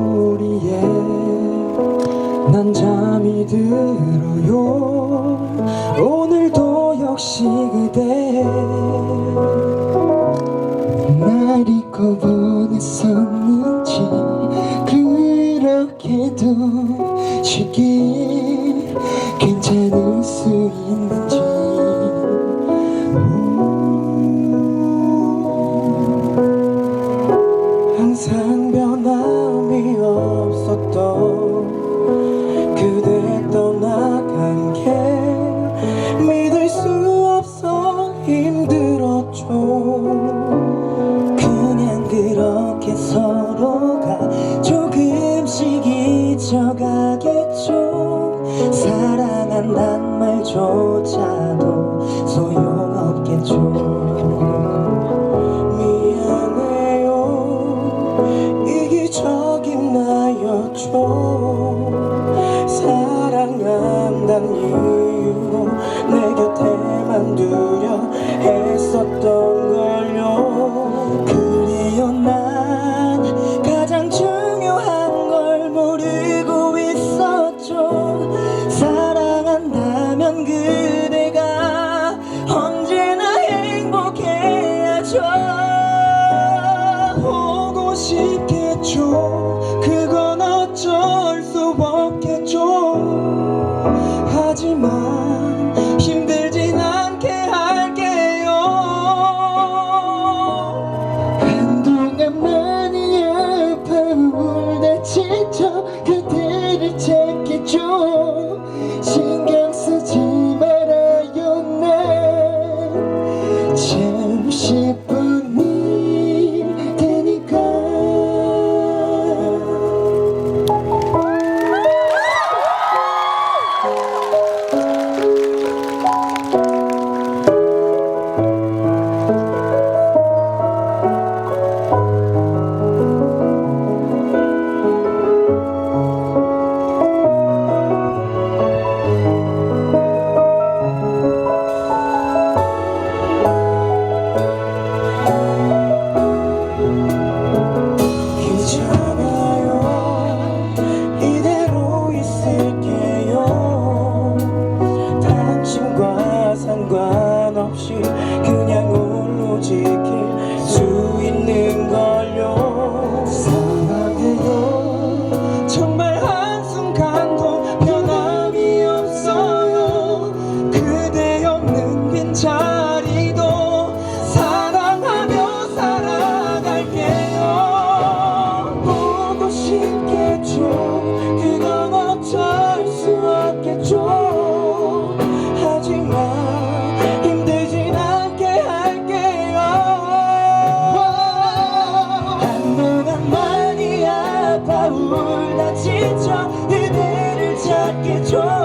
우리의 난 잠이 들어요. 오늘도 역시 그대 날 잊고 보냈었는지 그렇게도 쉽게 괜찮을 수 있는지. 항상 변 그냥 그렇게 서로가 조금씩 잊혀가겠죠. 사랑한단 말조차도 소용없겠죠. 사랑한다는 아파 울다 지쳐 그대를 찾게 줘.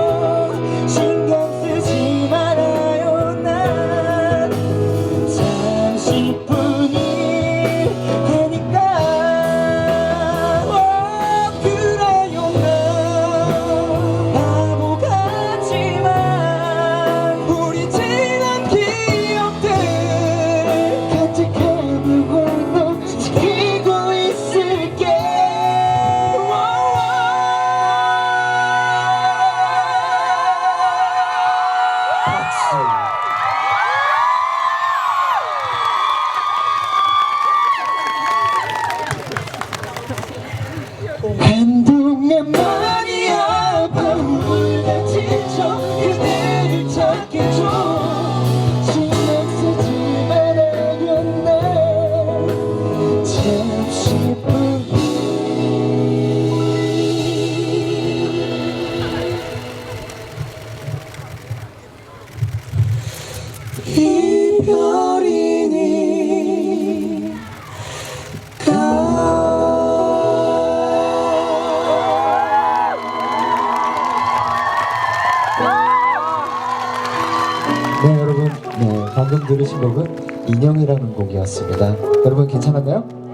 방금 들으신 곡은 인형이라는 곡이었습니다. 여러분 괜찮았나요?